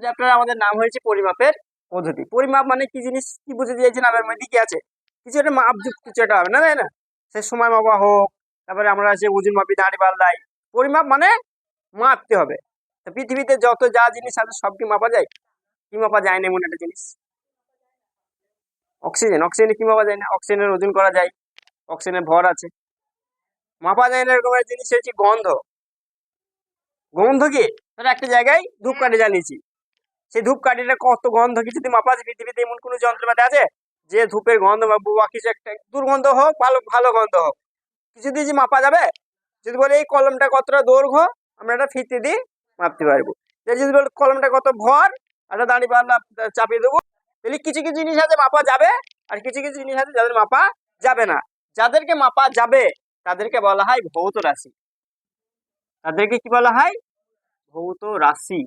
যে আপনারা আমাদের নাম হয়েছে পরিমাপের পদ্ধতি। পরিমাপ মানে কি জিনিস, কি বুঝে দিয়েছে নামের মধ্যে কি আছে? কিছু একটা মাপযুক্ত কিছু একটা হবে না, তাই না? সে সময় মাপা হোক, তারপরে আমরা যে ওজন মাপি, দাঁড়ি পাল্লাই পরিমাপ মানে মাপতে হবে। তো পৃথিবীতে যত যা জিনিস আছে সব কি মাপা যায়? কি মাপা যায় না এমন একটা জিনিস? অক্সিজেন, অক্সিজেনে কি মাপা যায় না? অক্সিজেনের ওজন করা যায়, অক্সিজেনের ভর আছে। মাপা যায় না এরকম জিনিস হচ্ছে গন্ধ। গন্ধ কি? একটা জায়গায় ধূপকাঠি জ্বালিয়েছি। সেই ধূপকাঠিটা কত গন্ধ কি যদি মাপা যায় পৃথিবীতে এমন কোনো যন্ত্রপাতি আছে? যে ধূপের গন্ধ বা কিছু একটা, দুর্গন্ধ হোক, ভালো ভালো গন্ধ হোক। কিছু দিয়ে যে মাপা যাবে, যদি বলে এই কলমটা কতটা দৈর্ঘ্য, আমরা একটা ফিতে দিয়ে মাপতে পারব। যদি বলে কলমটা কত ভর, একটা দাঁড়িয়ে পাল্লা চাপিয়ে দেবো, তাহলে কিছু কিছু জিনিস আছে মাপা যাবে, আর কিছু কিছু জিনিস আছে যাদের মাপা যাবে না। যাদেরকে মাপা যাবে, তাদেরকে বলা হয় ভৌত রাশি। তাদেরকে কি বলা হয়? ভৌত রাশি।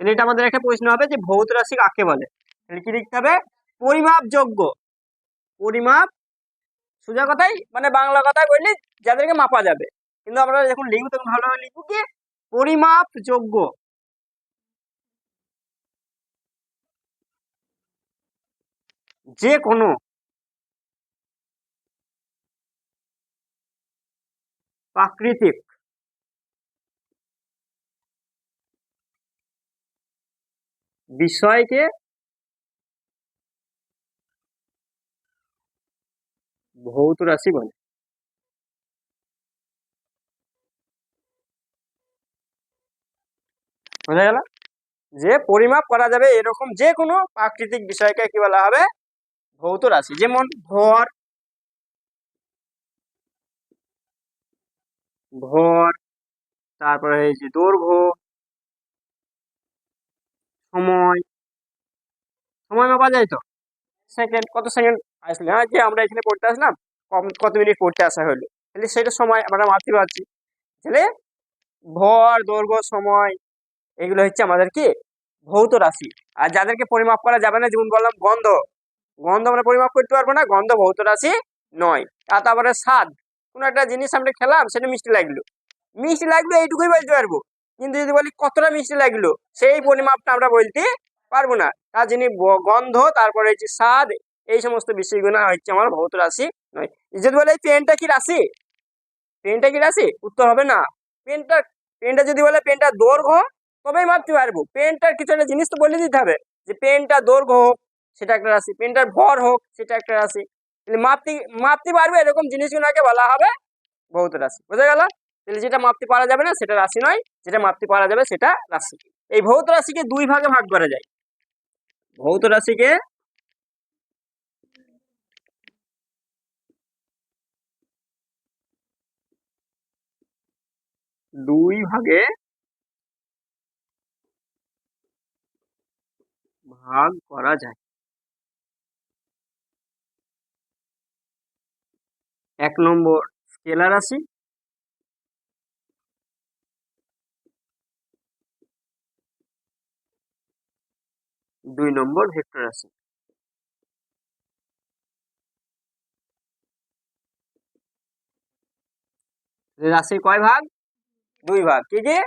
তাহলে এটা আমাদের একটা প্রশ্ন হবে যে ভৌত রাশি কাকে বলে? কি লিখতে হবে? পরিমাপযোগ্য। পরিমাপ, সোজা কথাই মানে বাংলা কথায় বললি যাদেরকে মাপা যাবে। কিন্তু আমরা যখন লিখব তখন ভালোভাবে লিখব কি? পরিমাপযোগ্য। যে কোনো প্রাকৃতিক। বিষয়কে ভৌত রাশি বলে। বোঝা গেল? যে পরিমাপ করা যাবে এরকম যে কোনো প্রাকৃতিক বিষয়কে কি বলা হবে? ভৌত রাশি। যেমন ভর ভর, তারপরে এই যে দৈর্ঘ্য সময়। সময় মাপা যায় তো? সেকেন্ড কত সেকেন্ড আসলে হ্যাঁ যে আমরা এখানে পড়তে আসলাম, কম- কত মিনিট পড়তে আসা হলো। তাহলে সেটা সময় আমরা মাপতে পারছি। তাহলে ভর, দৈর্ঘ্য, সময়, এগুলো হচ্ছে আমাদের কি? ভৌত রাশি। আর যাদেরকে পরিমাপ করা যাবে না, যেমন বললাম গন্ধ। গন্ধ আমরা পরিমাপ করতে পারব না, গন্ধ ভৌত রাশি নয়। আর তারপরে স্বাদ। কোনো একটা জিনিস আমরা খেলাম, সেটা মিষ্টি লাগল। মিষ্টি লাগল, এইটুকুই বলতে পারব। কিন্তু যদি বলি কতটা মিষ্টি লাগল, সেই পরিমাপটা আমরা বলতে পারব না। তার যিনি গন্ধ, তারপরে হচ্ছে স্বাদ, এই সমস্ত বিষয়গুলো হচ্ছে আমার ভৌত রাশি নয়। যদি বলে এই পেনটা কি রাশি? পেনটা কি রাশি? উত্তর হবে না। পেনটা পেনটা যদি বলে পেনটা দৈর্ঘ্য, তবেই মাপতে পারব। পেনটার কিছু একটা জিনিস তো বলে দিতে হবে যে পেনটা দৈর্ঘ্য হোক, সেটা একটা রাশি। পেনটার ভর হোক, সেটা একটা রাশি। মাপতে মাপতে পারবে এরকম জিনিসগুলোকে বলা হবে ভৌত রাশি। বোঝা গেল? তাহলে যেটা মাপতে পারা যাবে না, সেটা রাশি নয়। যেটা মাপতে পারা যাবে সেটা রাশি। এই ভৌত রাশিকে দুই ভাগে ভাগ করা যায়। ভৌত রাশিকে দুই ভাগে ভাগ করা যায়। এক নম্বর স্কেলার রাশি। দুই নম্বর ভেক্টর রাশি রাশির কয় ভাগ? দুই ভাগ। কি কি?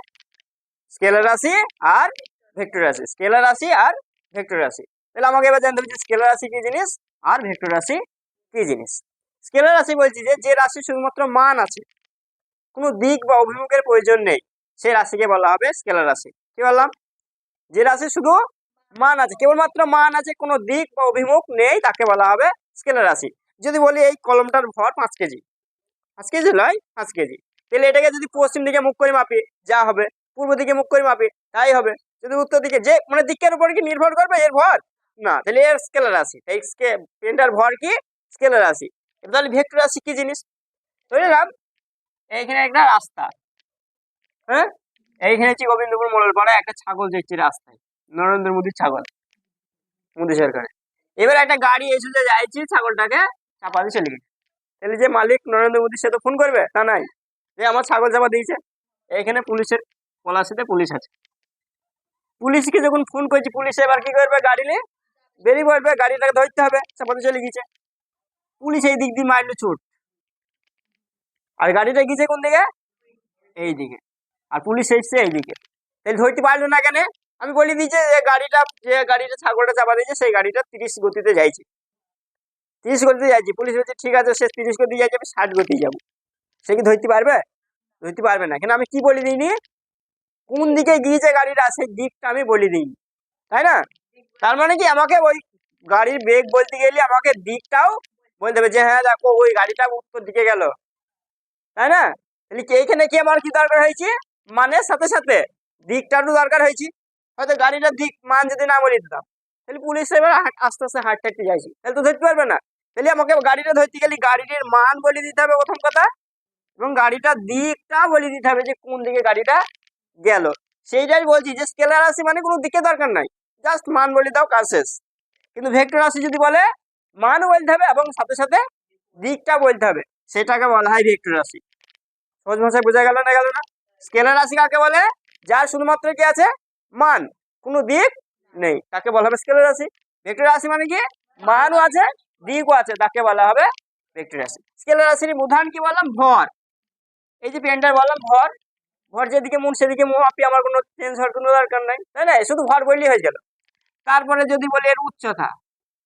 স্কেলার রাশি আর ভেক্টর রাশি। স্কেলার রাশি আর ভেক্টর রাশি। তাহলে আমাকে এবার জানতে হবে স্কেলার রাশি কি জিনিস আর ভেক্টর রাশি কি জিনিস? স্কেলার রাশি বলছি যে যে রাশি শুধুমাত্র মান আছে, কোনো দিক বা অভিমুখের প্রয়োজন নেই, সেই রাশিকে বলা হবে স্কেলার রাশি। কি বললাম? যে রাশি শুধু মান আছে। কেবলমাত্র মান আছে, কোনো দিক বা অভিমুখ নেই তাকে বলা হবে স্কেলার রাশি। যদি বলি এই কলমটার ভর পাঁচ কেজি। পাঁচ কেজি নয়, পাঁচ কেজি। তাহলে এটাকে যদি পশ্চিম দিকে মুখ করে মাপি, যা হবে। পূর্ব দিকে মুখ করে মাপি, তাই হবে। যদি উত্তর দিকে যে মানে দিকের উপর কি নির্ভর করবে এর ভর? না, তাহলে এর স্কেলার রাশি। এই পেনটার ভর কি? স্কেলার রাশি। তাহলে ভেক্টর রাশি কি জিনিস? নিলাম এইখানে একটা রাস্তা। হ্যাঁ? এইখানে হচ্ছে গোবিন্দপুর মোড়ের পাড়ে একটা ছাগল দেখছি রাস্তায়। নরেন্দ্র মোদীর ছাগল। মোদী সরকারে এবার একটা গাড়ি এসে যে যাইছি ছাগলটাকে, চাপা দিয়ে চলে গেছে তাহলে যে মালিক নরেন্দ্র মোদী সে তো ফোন করবে তা নাই? যে আমার ছাগল চাপা দিয়েছে। এইখানে পুলিশের পলাশিতে পুলিশ আছে। পুলিশকে যখন ফোন করছি, পুলিশ এবার কি করবে গাড়ি নিয়ে? বেরিয়ে পড়বে, গাড়িটাকে ধরতে হবে চাপাতে চলে গেছে পুলিশ এই দিক দিয়ে মারলো চোট। আর গাড়িটা গিয়েছে কোন দিকে? এই দিকে। আর পুলিশ এসছে এই দিকে। তাহলে ধরতে পারল না কেন? আমি বলি দিয়েছি যে গাড়িটা যে গাড়িটা ছাগলটা চাপা দিয়েছে, সেই গাড়িটা তিরিশ গতিতে যাইছে। তিরিশ গতিতে যাইছি। পুলিশ বলছে, ঠিক আছে, সে তিরিশ গতি যাইছে, আমি ষাট গতি যাব। সে কি ধরতে পারবে? ধরতে পারবে না। কিন্তু আমি কি বলে দিইনি কোন দিকে গিয়েছে গাড়িটা, সেই দিকটা আমি বলি দিইনি তাই না? তার মানে কি, আমাকে ওই গাড়ির বেগ বলতে গেলে আমাকে দিকটাও বলতে হবে যে হ্যাঁ দেখো, ওই গাড়িটা উত্তর দিকে গেল। তাই না? তাহলে এইখানে কি আমার কি দরকার হয়েছে? মানে সাথে সাথে দিকটারও দরকার হয়েছে। হয়তো গাড়িটার দিক মান যদি না বলে দিতাম। তাহলে পুলিশ এবার আস্তে আস্তে হাঁটতে হাঁটতে যাইছি। তাহলে তো ধরতে পারবে না। তাহলে আমাকে গাড়িটা ধরতে গেলে গাড়িটির মান বলে দিতে হবে প্রথম কথা এবং গাড়িটার দিকটা বলে দিতে হবে যে কোন দিকে গাড়িটা গেল। সেইটাই বলছি যে স্কেলার রাশি মানে কোনো দিকে দরকার নাই। জাস্ট মান বলে দাও, কাজ শেষ। কিন্তু ভেক্টর রাশি যদি বলে, মান বলতে হবে এবং সাথে সাথে দিকটা বলতে হবে। সেটাকে বলা হয় ভেক্টর রাশি সহজ ভাষায় বোঝা গেল না গেল না? স্কেলার রাশি কাকে বলে? যার শুধুমাত্র কি আছে? মান। কোনো দিক নেই। তাকে বলা হবে? স্কেলার রাশি। ভেক্টর রাশি মানে কি? মানও আছে, দিকও আছে। তাকে বলা হবে ভেক্টর রাশি। স্কেলার রাশির উদাহরণ কি বললাম? ভর। এই যে পেনটার বললাম, ভর। ভর যেদিকে মন, সেদিকে মাপি আমার কোনো চেঞ্জ হওয়ার কোনো দরকার নাই। তাই না? শুধু ভর বললেই হয়ে গেল। তারপরে যদি বলি এর উচ্চতা,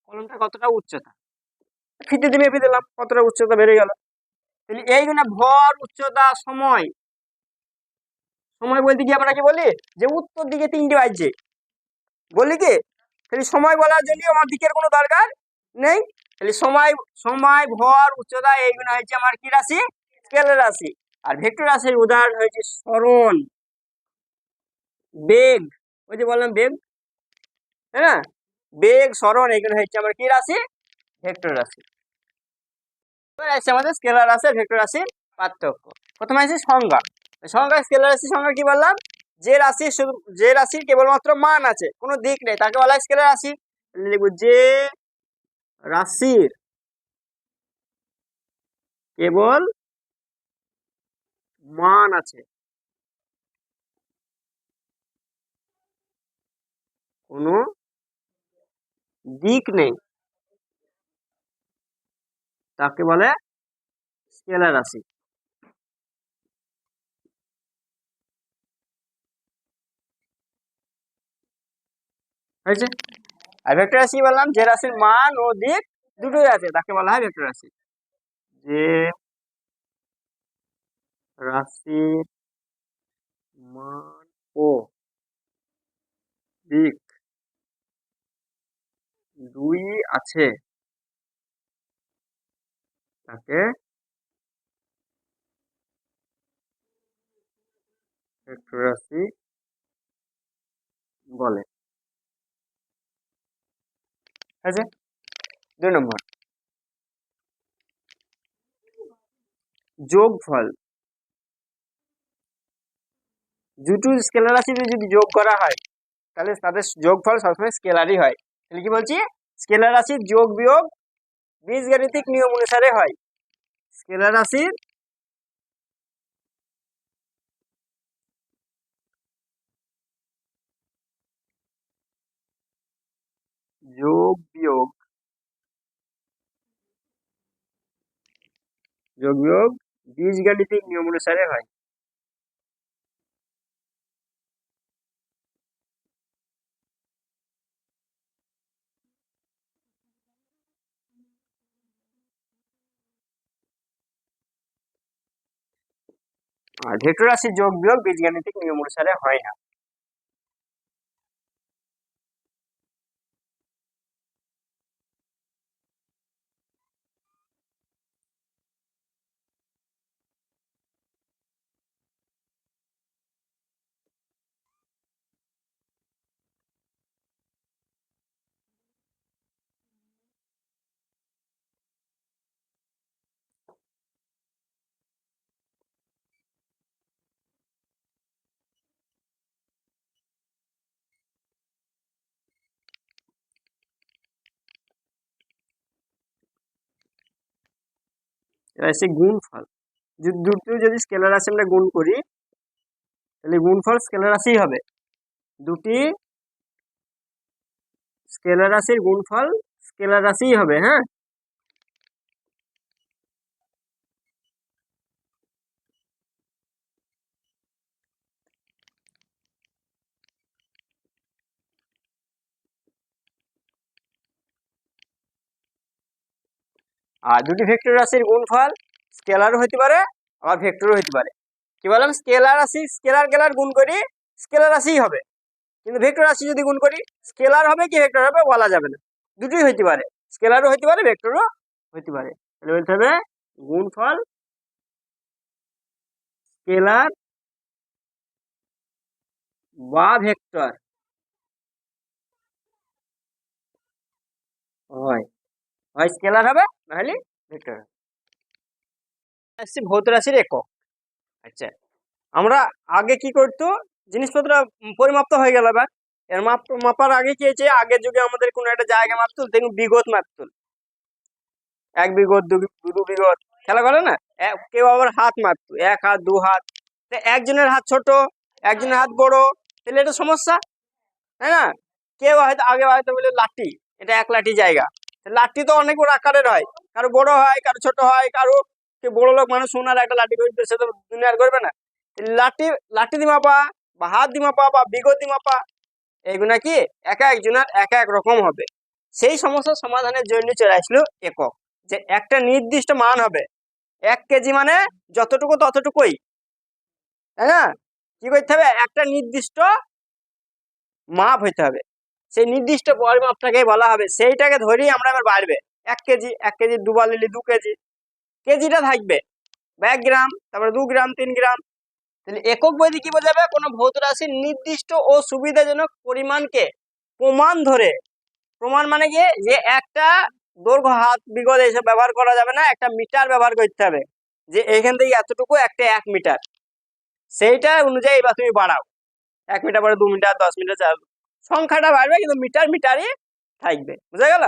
কলমটা কতটা উচ্চতা? ফিতে দিয়ে মেপে দিলাম, কতটা উচ্চতা বেড়ে গেল। তাহলে এই এইগুলো ভর, উচ্চতা, সময় সময় বলতে গিয়ে আমরা কি বলি? যে উত্তর দিকে তিনটে বাজছে। বলি কি? তাহলে সময় বলার জন্য আমার দিকের কোনো দরকার নেই। তাহলে সময় সময়, ভর, উচ্চতা এইগুলো হয়েছে আমার কি রাশি? স্কেলের রাশি। আর ভেক্টর রাশির উদাহরণ হয়েছে সরণ বেগ। ওই যে বললাম বেগ। হ্যাঁ বেগ সরণ এগুলো হচ্ছে আমার কি রাশি? ভেক্টর রাশি। আমাদের স্কেলার রাশি ভেক্টর রাশির পার্থক্য। প্রথমে আছে সংজ্ঞা। সংজ্ঞা স্কেলার রাশি সংজ্ঞা কি বললাম? যে রাশি শুধু, যে রাশির কেবলমাত্র মান আছে, কোনো দিক নেই, তাকে বলা হয় স্কেলার রাশি। লিখব যে রাশির কেবল মান আছে, কোনো দিক নেই, তাকে বলে স্কেলার রাশি। হয়েছে? আর ভেক্টর রাশি বললাম, যে রাশির মান ও দিক দুটোই আছে, তাকে বলা হয় ভেক্টর রাশি। যে রাশির মান ও দিক দুই আছে, তাকে ভেক্টর রাশি বলে। আছে? দুই নম্বর। যোগফল। দুটো স্কেলার রাশি যদি যোগ করা হয়, তাহলে তাদের যোগফল সবসময় স্কেলারই হয়। তাহলে কি বলছি? স্কেলার রাশির যোগ বিয়োগ বীজগাণিতিক নিয়ম অনুসারে হয়। স্কেলার রাশির যোগ বিয়োগ যোগ বিয়োগ বীজগাণিতিক নিয়ম অনুসারে হয়। আর ভেক্টর রাশির যোগ বিয়োগ বীজগাণিতিক নিয়ম অনুসারে হয় না। এবার হচ্ছে গুণফল। দুটো যদি স্কেলার রাশি আমরা গুণ করি, তাহলে গুণফল স্কেলার রাশিই হবে। দুটি স্কেলার রাশির গুণফল স্কেলার রাশিই হবে হ্যাঁ? আর দুটি ভেক্টর রাশির গুণফল স্কেলারও হতে পারে, আবার ভেক্টরও হইতে পারে। কি বললাম? স্কেলার রাশি স্কেলার গেলার গুণ করি স্কেলার রাশিই হবে। কিন্তু ভেক্টর রাশি যদি গুণ করি স্কেলার হবে কি ভেক্টর হবে বলা যাবে না। দুটোই হইতে পারে স্কেলারও হইতে পারে ভেক্টরও হইতে পারে। তাহলে বলতে হবে গুণফল স্কেলার বা ভেক্টর হয়। হয় স্কেলার হবে? নাহলে ভেক্টর আসছি ভৌত রাশির একক। আচ্ছা আমরা আগে কি করতো? জিনিসপত্র পরিমাপ্ত হয়ে গেল এবার। এর মাপ মাপার আগে কি হয়েছে? আগের যুগে আমাদের কোনো একটা জায়গা মাপতুল দেখুন বিগত মাপতুল এক বিগত দু দু বিগত। খেলা করে না? কেউ আবার হাত মারতো এক হাত দু হাত। একজনের হাত ছোট একজনের হাত বড় তাহলে এটা সমস্যা? তাই না? কেউ হয়তো আগে হয়তো বলে লাঠি এটা এক লাঠি জায়গা। লাঠি তো অনেক বড় আকারের হয়। কারও বড় হয়, কারও ছোট হয়, কারও বড় লোক মানুষ সোনার একটা লাঠি করবে সে তো দুনিয়ার করবে না। লাঠি লাঠি দি মাপা বা হাত দি মাপা বা বিগত দি মাপা এইগুলা কি এক একজনের এক এক রকম হবে। সেই সমস্যার সমাধানের জন্য চলে আসলো একক, যে একটা নির্দিষ্ট মান হবে। এক কেজি মানে যতটুকু ততটুকুই। তাই না? কি করতে হবে? একটা নির্দিষ্ট মাপ হইতে হবে। সেই নির্দিষ্ট পরিমাপটাকে বলা হবে। সেইটাকে ধরেই আমরা এবার বাড়বে। এক কেজি এক কেজি দুবার নিলে দু কেজি। কেজিটা থাকবে এক গ্রাম, তারপরে দু গ্রাম, তিন গ্রাম। তাহলে একক বইতে কি বোঝাবে? কোনো ভৌত রাশির নির্দিষ্ট ও সুবিধাজনক পরিমাণকে প্রমাণ ধরে। প্রমাণ মানে কি? যে একটা দৈর্ঘ্য হাত বিগত এইসব ব্যবহার করা যাবে না, একটা মিটার ব্যবহার করতে হবে। যে এইখান থেকে এতটুকু, একটা এক মিটার। সেইটা অনুযায়ী এবার তুমি বাড়াও। এক মিটার পরে দু মিটার, দশ মিটার, চার সংখ্যাটা বাড়বে, কিন্তু মিটার মিটারই থাকবে। বুঝা গেল?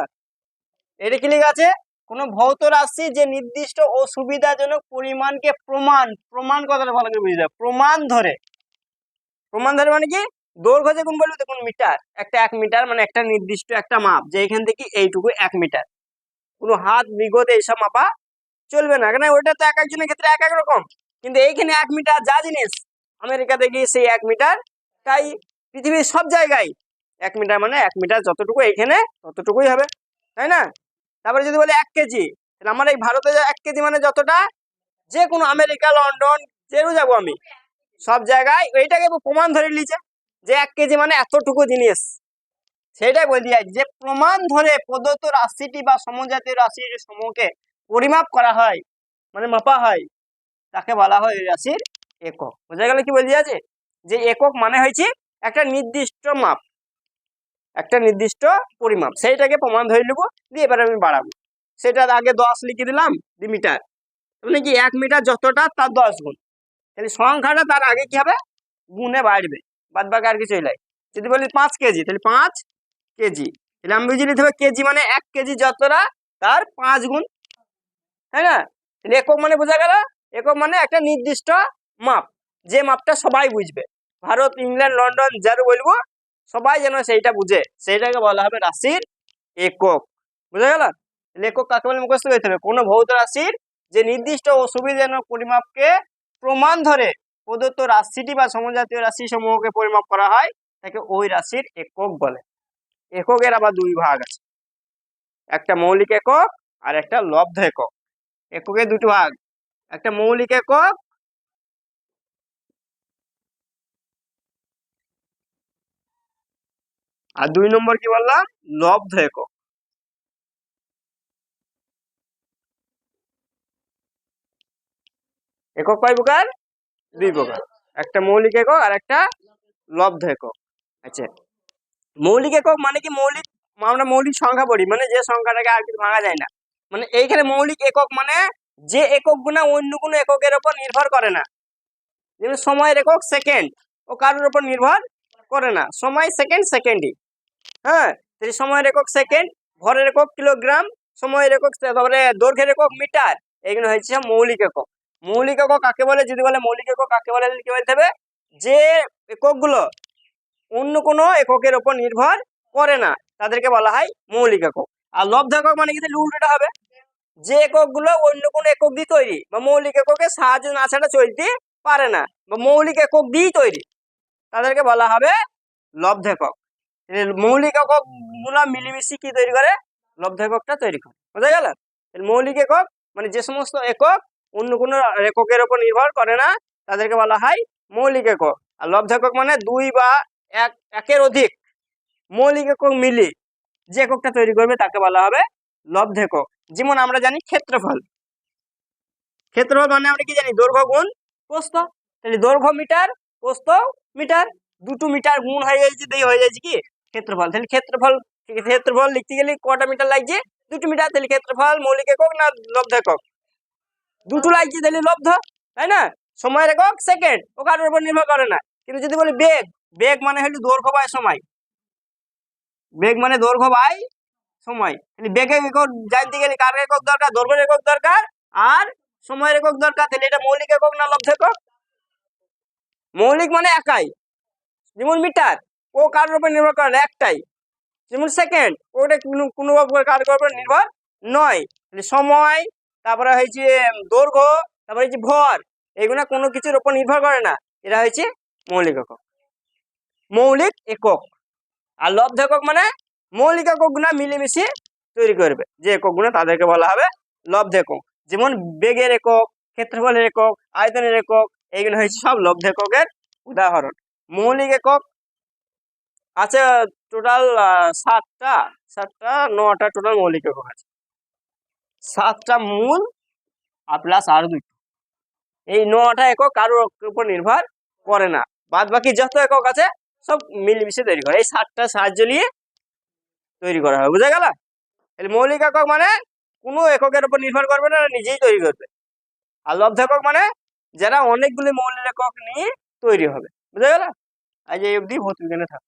এটা কি লেখা আছে? কোনো ভৌত রাশি যে নির্দিষ্ট ও সুবিধাজনক পরিমাণকে প্রমাণ প্রমাণ কথাটা ভালো করে বুঝে যাবে প্রমাণ ধরে। প্রমাণ ধরে মানে কি? দৈর্ঘ্য যে কোন বলব দেখুন মিটার, একটা এক মিটার মানে একটা নির্দিষ্ট একটা মাপ, যে এখান থেকে এইটুকু এক মিটার। কোনো হাত, বিগত এইসব মাপা চলবে না, কেন ওইটা তো এক একজনের ক্ষেত্রে এক এক রকম। কিন্তু এইখানে এক মিটার যা জিনিস, আমেরিকাতে গিয়ে সেই এক মিটার, তাই পৃথিবীর সব জায়গায় এক মিটার মানে এক মিটার যতটুকু এখানে ততটুকুই হবে, তাই না? তারপরে যদি বলে এক কেজি, তাহলে আমার এই ভারতে এক কেজি মানে যতটা? যে কোনো আমেরিকা, লন্ডন যেরও যাব আমি, সব জায়গায় এইটাকে প্রমাণ ধরে নিয়েছে যে এক কেজি মানে এতটুকু জিনিস। সেটাই বলতে চাই যে প্রমাণ ধরে প্রদত্ত রাশিটি বা সমজাতীয় রাশির সমূহকে পরিমাপ করা হয় মানে মাপা হয়, তাকে বলা হয় এই রাশির একক। বোঝা গেল কি বলতে আছে যে একক মানে হয়েছে একটা নির্দিষ্ট মাপ। একটা নির্দিষ্ট পরিমাপ। সেইটাকে প্রমাণ ধরে নেব, দিয়ে এবার আমি বাড়াবো। সেটার আগে দশ লিখে দিলাম দুই মিটার। মানে কি এক মিটার যতটা, তার দশ গুণ। তাহলে সংখ্যাটা তার আগে কি হবে? গুণে বাড়বে। বাদ বাকি আর কিছু নাই। যদি বলি পাঁচ কেজি, তাহলে পাঁচ কেজি। তাহলে আমি বুঝে নিতে হবে কেজি মানে এক কেজি যতটা, তার পাঁচ গুণ। তাই না? তাহলে একক মানে বোঝা গেল, একক মানে একটা নির্দিষ্ট মাপ। যে মাপটা সবাই বুঝবে। ভারত, ইংল্যান্ড, লন্ডন যার বলব সবাই যেন সেইটা বুঝে। সেইটাকে বলা হবে রাশির একক। বুঝা গেল? লেখক কাকে বলে? মুখস্থ করতে হবে। কোনো ভৌত রাশির যে নির্দিষ্ট ও সুবিধাজনক পরিমাপকে প্রমাণ ধরে প্রদত্ত রাশিটি বা সমজাতীয় রাশি সমূহকে পরিমাপ করা হয়, তাকে ওই রাশির একক বলে। এককের আবার দুই ভাগ আছে। একটা মৌলিক একক আর একটা লব্ধ একক। এককের দুটো ভাগ। একটা মৌলিক একক আর দুই নম্বর কি বললাম? লব্ধ একক একক কয় প্রকার? দুই প্রকার। একটা মৌলিক একক আর একটা লব্ধ একক। আচ্ছা। মৌলিক একক মানে কি মৌলিক? আমরা মৌলিক সংখ্যা পড়ি মানে যে সংখ্যাটাকে আর কিছু ভাঙা যায় না। মানে এইখানে মৌলিক একক মানে যে একক গুণা অন্য কোনো এককের উপর নির্ভর করে না। যেমন সময়ের একক সেকেন্ড। ও কারোর উপর নির্ভর করে না। সময় সেকেন্ড সেকেন্ডই। হ্যাঁ সময়ের একক সেকেন্ড, ভরের একক কিলোগ্রাম, সময়ের একক তারপরে দৈর্ঘ্যের একক মিটার এগুলো হয়েছে মৌলিক একক। মৌলিক একক কাকে বলে? যদি বলে মৌলিক একক কাকে বলে কি বলতে হবে? যে এককগুলো অন্য কোনো এককের ওপর নির্ভর করে না, তাদেরকে বলা হয় মৌলিক একক। আর লব্ধ একক মানে কিন্তু উল্টোটা হবে। যে এককগুলো অন্য কোনো একক দিয়ে তৈরি, বা মৌলিক এককের সাহায্য না ছাড়া চলতে পারে না, বা মৌলিক একক দিয়েই তৈরি। তাদেরকে বলা হবে লব্ধ একক মৌলিক এককগুলা মিলিমিশি কি তৈরি করে? লব্ধ এককটা তৈরি করে। বোঝা গেল? মৌলিক একক মানে যে সমস্ত একক অন্য কোনো এককের উপর নির্ভর করে না তাদেরকে বলা হয় মৌলিক একক। আর লব্ধ একক মানে দুই বা এক একের অধিক মৌলিক একক মিলে যে এককটা তৈরি করবে তাকে বলা হবে লব্ধ একক যেমন আমরা জানি ক্ষেত্রফল। ক্ষেত্রফল মানে আমরা কি জানি? দৈর্ঘ্য গুণ প্রস্থ। তাহলে দৈর্ঘ্য মিটার প্রস্থ মিটার, দুটো মিটার গুণ হয়ে যাচ্ছে দিয়ে হয়ে যাচ্ছে কি? ক্ষেত্রফল। তাহলে ক্ষেত্রফল ক্ষেত্রফল লিখতে গেলে কটা মিটার লাগছে? দুটো মিটার, তাহলে ক্ষেত্রফল মৌলিক একক না লব্ধ একক? দুটো লাগছে, তাহলে লব্ধ, তাই না? সময়ের একক সেকেন্ড, ও কারোর উপর নির্ভর করে না। কিন্তু যদি বলি বেগ বেগ মানে হলো দৈর্ঘ্য বাই সময়। বেগ মানে দৈর্ঘ্য বাই সময়। তাহলে বেগের একক জানতে গেলে কার একক দরকার? দৈর্ঘ্যের একক দরকার আর সময়ের একক দরকার। তাহলে এটা মৌলিক একক না লব্ধ একক? মৌলিক মানে একাই। যেমন মিটার, ও কারোর উপর নির্ভর করে না, একটাই। যেমন সেকেন্ড, ওটা কোনো কারোর উপর নির্ভর নয়। তাহলে সময়, তারপরে হয়েছে দৈর্ঘ্য, তারপরে হয়েছে ভর, এগুলো কোনো কিছুর উপর নির্ভর করে না। এরা হয়েছে মৌলিক একক। মৌলিক একক। আর লব্ধ একক মানে মৌলিক এককগুলো মিলেমিশে তৈরি করবে। যে এককগুলো তাদেরকে বলা হবে লব্ধ একক। যেমন বেগের একক, ক্ষেত্রফলের একক, আয়তনের একক এইগুলো হয়েছে সব লব্ধ এককের উদাহরণ। মৌলিক একক আছে টোটাল সাতটা সাতটা, নটা টোটাল মৌলিক একক আছে। সাতটা মূল আর প্লাস আর দুটো। এই নটা একক কারোর উপর নির্ভর করে না। বাদ বাকি যত একক আছে, সব মিলেমিশে তৈরি করে এই সাতটা সাহায্য নিয়ে তৈরি করা হয়। বুঝা গেল? তাহলে মৌলিক একক মানে কোনো এককের উপর নির্ভর করবে না, নিজেই তৈরি করবে। আর লব্ধ একক মানে যারা অনেকগুলি মৌলিক একক নিয়ে তৈরি হবে, বুঝা গেল? আজ এই অবধি ভৌত বিজ্ঞানে থাক।